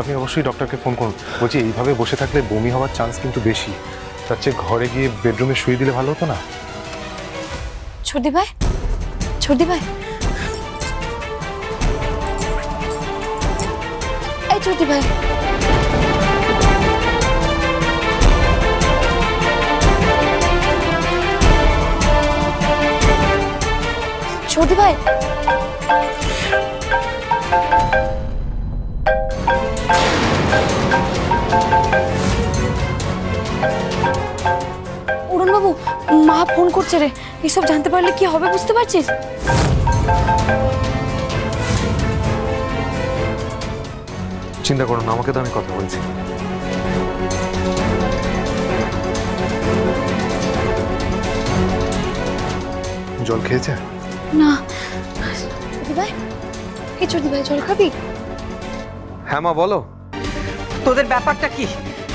আপনি অবশ্যই ডক্টরকে ফোন করুন। বলছি, এইভাবে বসে থাকলে বমি হওয়ার চান্স কিন্তু বেশি। তার চেয়ে ঘরে গিয়ে বেডরুমে শুয়ে দিলে ভালো হতো না? ছর্দি ভাই ছর্দি ভাই। এই ছর্দি ভাই। ছর্দি ভাই। বাবু মা ফোন করছে রে। এসব জানতে পারলে কি হবে বুঝতে পারছিস? চিন্তা করুন না আমাকে তো আমি কথা বলছি। জল খেয়েছে? না। এই ছর্দি ভাই জল খাবি? হ্যাঁ মা বলো। তোদের ব্যাপারটা কি?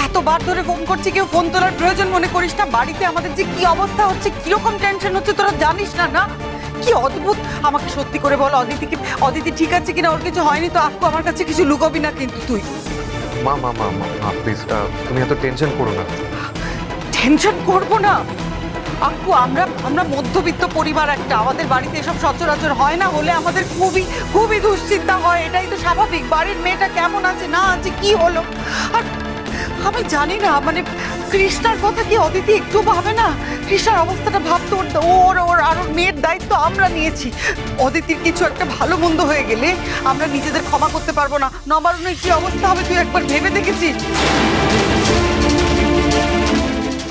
এতবার ধরে ফোন করছি কেউ ফোন তোলার প্রয়োজন মনে করিস না। বাড়িতে আমাদের যে কি অবস্থা হচ্ছে কীরকম টেনশন হচ্ছে তোরা জানিস না না? কি অদ্ভুত। আমাকে সত্যি করে বল অদিতিকে অদিতি ঠিক আছে কিনা? ওর কিছু হয়নি তো? আক্কু আমার কাছে কিছু লুকোবি না কিন্তু তুই। মা মা মা মা মা প্লিজ তুমি এত টেনশন করো না। টেনশন করব না? আক্কু আমরা আমরা মধ্যবিত্ত পরিবার একটা। আমাদের বাড়িতে এসব সচরাচর হয় না হলে আমাদের খুবই খুবই দুশ্চিন্তা হয়। এটাই তো স্বাভাবিক। বাড়ির মেয়েটা কেমন আছে না আছে কি হলো? আর আমি জানি না মানে কৃষ্ণার কথা কি অদিতি একটু ভাবে না? কৃষ্ণার অবস্থাটা ভাবতো ওর ওর ওর আর ওর মেয়ের দায়িত্ব আমরা নিয়েছি। অদিতির কিছু একটা ভালো মন্দ হয়ে গেলে আমরা নিজেদের ক্ষমা করতে পারব না। নবারণের কি অবস্থা হবে তুই একবার ভেবে দেখেছিস?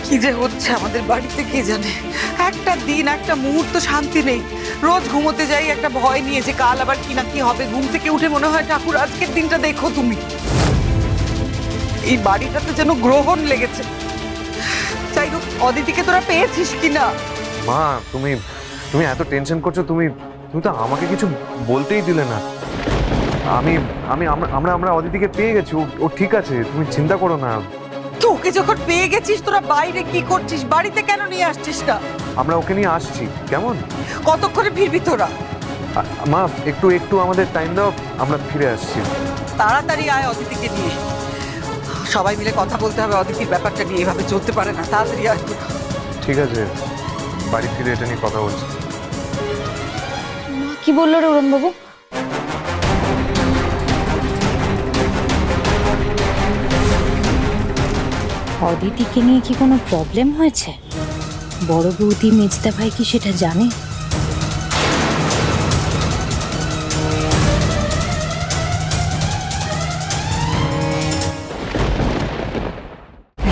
কি যে হচ্ছে আমাদের বাড়িতে কে জানে? একটা দিন, একটা মুহূর্ত শান্তি নেই। রোজ ঘুমোতে যাই, একটা ভয় নিয়ে যে কাল আবার কি না কি হবে। ঘুম থেকে উঠে মনে হয় ঠাকুর, আজকের দিনটা দেখো তুমি। এই বাড়িটাতে যেন গ্রহণ লেগেছে। যাই হোক অদিতিকে তোরা পেয়েছিস কিনা? মা তুমি তুমি এত টেনশন করছ তুমি তুমি তো আমাকে কিছু বলতেই দিলে না। আমি আমি আমরা আমরা অদিতিকে পেয়ে গেছি ও ও ঠিক আছে তুমি চিন্তা করো না। তোকে যখন পেয়ে গেছিস তোরা বাইরে কি করছিস? বাড়িতে কেন নিয়ে আসছিস না? আমরা ওকে নিয়ে আসছি কেমন? কতক্ষণে ফিরবি তোরা? মা একটু একটু আমাদের টাইম দাও আমরা ফিরে আসছি। তাড়াতাড়ি আয় অদিতিকে নিয়ে। সবাই মিলে কথা বলতে হবে অদিতির ব্যাপারটা নিয়ে এভাবে চলতে পারে না তাড়াতাড়ি আয় তোরা। ঠিক আছে বাড়ি ফিরে এটা নিয়ে কথা বলছি। মা কি বলল রে বাবু অদিতিকে নিয়ে কি কোনো প্রবলেম হয়েছে? বড় বৌদি মেজদা ভাই কি সেটা জানে?